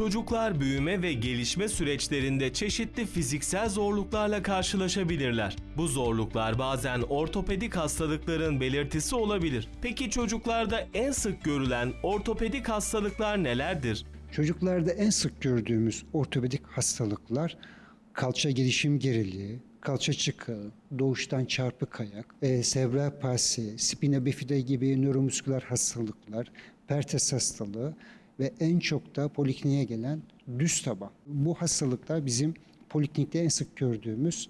Çocuklar büyüme ve gelişme süreçlerinde çeşitli fiziksel zorluklarla karşılaşabilirler. Bu zorluklar bazen ortopedik hastalıkların belirtisi olabilir. Peki çocuklarda en sık görülen ortopedik hastalıklar nelerdir? Çocuklarda en sık gördüğümüz ortopedik hastalıklar kalça gelişim geriliği, kalça çıkığı, doğuştan çarpık ayak, e, sebral palsi, spina bifida gibi nöromüsküler hastalıklar, pertes hastalığı ve en çok da polikliniğe gelen düz taban. Bu hastalıklar bizim poliklinikte en sık gördüğümüz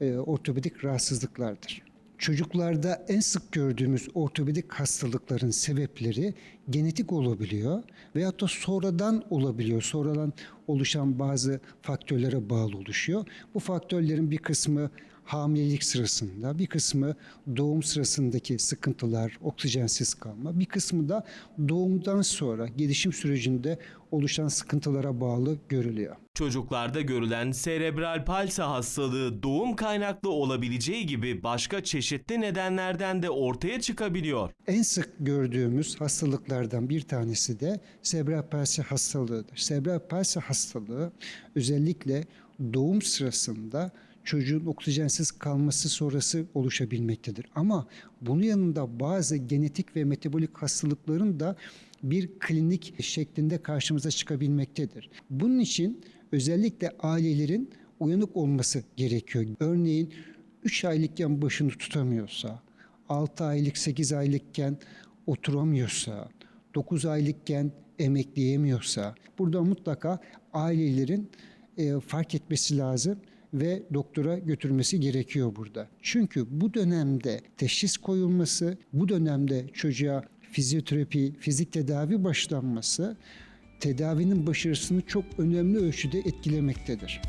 e, ortopedik rahatsızlıklardır. Çocuklarda en sık gördüğümüz ortopedik hastalıkların sebepleri genetik olabiliyor veyahut da sonradan olabiliyor. Sonradan oluşan bazı faktörlere bağlı oluşuyor. Bu faktörlerin bir kısmı hamilelik sırasında, bir kısmı doğum sırasındaki sıkıntılar, oksijensiz kalma, bir kısmı da doğumdan sonra gelişim sürecinde oluşan sıkıntılara bağlı görülüyor. Çocuklarda görülen serebral palsi hastalığı doğum kaynaklı olabileceği gibi başka çeşitli nedenlerden de ortaya çıkabiliyor. En sık gördüğümüz hastalıklardan bir tanesi de sebral palsi hastalığıdır. Sebral palsi hastalığı özellikle doğum sırasında çocuğun oksijensiz kalması sonrası oluşabilmektedir. Ama bunun yanında bazı genetik ve metabolik hastalıkların da bir klinik şeklinde karşımıza çıkabilmektedir. Bunun için özellikle ailelerin uyanık olması gerekiyor. Örneğin 3 aylıkken başını tutamıyorsa, 6 aylık 8 aylıkken oturamıyorsa, 9 aylıkken emekleyemiyorsa burada mutlaka ailelerin e, fark etmesi lazım ve doktora götürmesi gerekiyor burada. Çünkü bu dönemde teşhis koyulması, bu dönemde çocuğa fizyoterapi, fizik tedavi başlanması tedavinin başarısını çok önemli ölçüde etkilemektedir.